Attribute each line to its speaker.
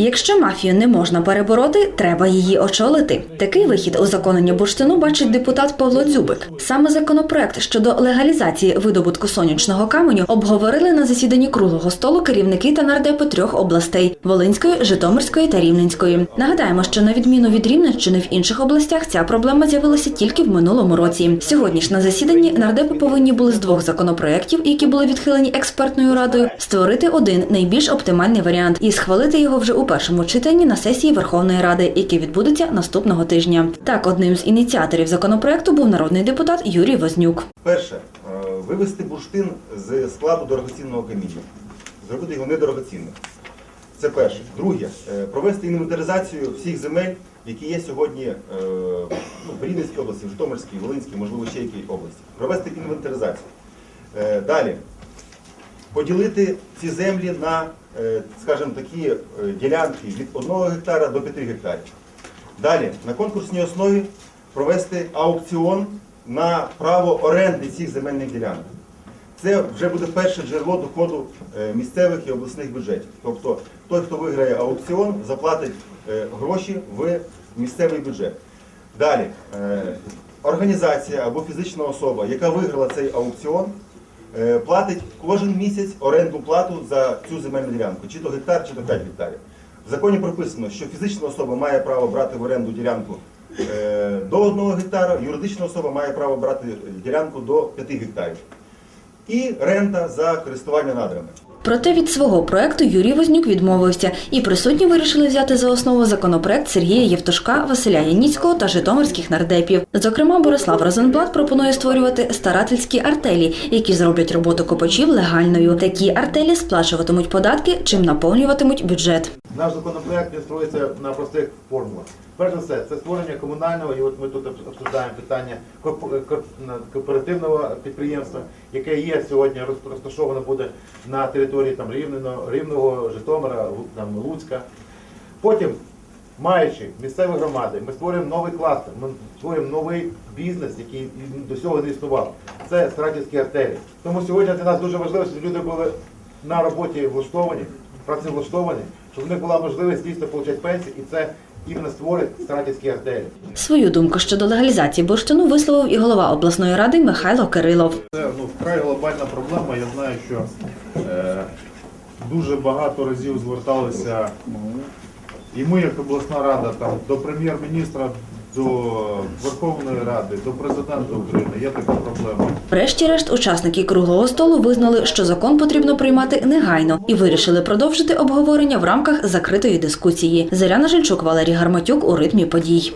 Speaker 1: Якщо мафію не можна перебороти, треба її очолити. Такий вихід узаконення бурштину бачить депутат Павло Дзюбик. Саме законопроект щодо легалізації видобутку сонячного каменю обговорили на засіданні круглого столу керівники та нардепи трьох областей Волинської, Житомирської та Рівненської. Нагадаємо, що на відміну від Рівненщини в інших областях ця проблема з'явилася тільки в минулому році. Сьогодні ж на засіданні нардепи повинні були з двох законопроєктів, які були відхилені експертною радою, створити один найбільш оптимальний варіант і схвалити його вже у першому читанні на сесії Верховної Ради, яке відбудеться наступного тижня. Так, одним з ініціаторів законопроекту був народний депутат Юрій Вознюк.
Speaker 2: Перше, е, вивести бурштин з складу дорогоцінного каміння, зробити його недорогоцінним. Це перше. Друге, е, провести інвентаризацію всіх земель, які є сьогодні е, ну, в Рівненській області, в Житомирській, Волинській, можливо, ще якій області. Провести інвентаризацію. Далі. Поділити ці землі на, е, скажімо, такі е, ділянки від 1 гектара до 5 гектарів. Далі, на конкурсній основі провести аукціон на право оренди цих земельних ділянок. Це вже буде перше джерело доходу е, місцевих і обласних бюджетів. Тобто той, хто виграє аукціон, заплатить гроші в місцевий бюджет. Далі, організація або фізична особа, яка виграла цей аукціон, платить кожен місяць оренду плату за цю земельну ділянку, чи то гектар, чи то 5 гектарів. В законі прописано, що фізична особа має право брати в оренду ділянку е, до 1 гектара, юридична особа має право брати ділянку до 5 гектарів. І рента за користування надрами.
Speaker 1: Проте від свого проекту Юрій Вознюк відмовився, і присутні вирішили взяти за основу законопроект Сергія Євтушка, Василя Яніцького та житомирських нардепів. Зокрема, Борислав Розенблат пропонує створювати старательські артелі, які зроблять роботу копачів легальною. Такі артелі сплачуватимуть податки, чим наповнюватимуть бюджет.
Speaker 3: Наш законопроект він на простих формулах. Перш за все, це створення комунального, і от ми тут обсуждаємо питання кооперативного підприємства, яке є сьогодні роз- розташоване буде на території там Рівного, Рівного, Житомира, там Луцька. Потім, маючи місцеві громади, ми створюємо новий кластер, ми створюємо новий бізнес, який до цього не існував. Це стратівські артелі. Тому сьогодні для нас дуже важливо, щоб люди були на роботі влаштовані, працевлаштовані, щоб в них була можливість дійсно отримати пенсію, і це іменно створить старательські артелі.
Speaker 1: Свою думку щодо легалізації бурштину висловив і голова обласної ради Михайло Кирилов.
Speaker 4: Це ну, вкрай глобальна проблема. Я знаю, що е, дуже багато разів зверталися і ми, як обласна рада, там, до прем'єр-міністра, до Верховної Ради, до президента України. Є така проблема.
Speaker 1: Врешті-решт, учасники круглого столу визнали, що закон потрібно приймати негайно і вирішили продовжити обговорення в рамках закритої дискусії. Заряна Жильчук, Валерій Гарматюк у ритмі подій.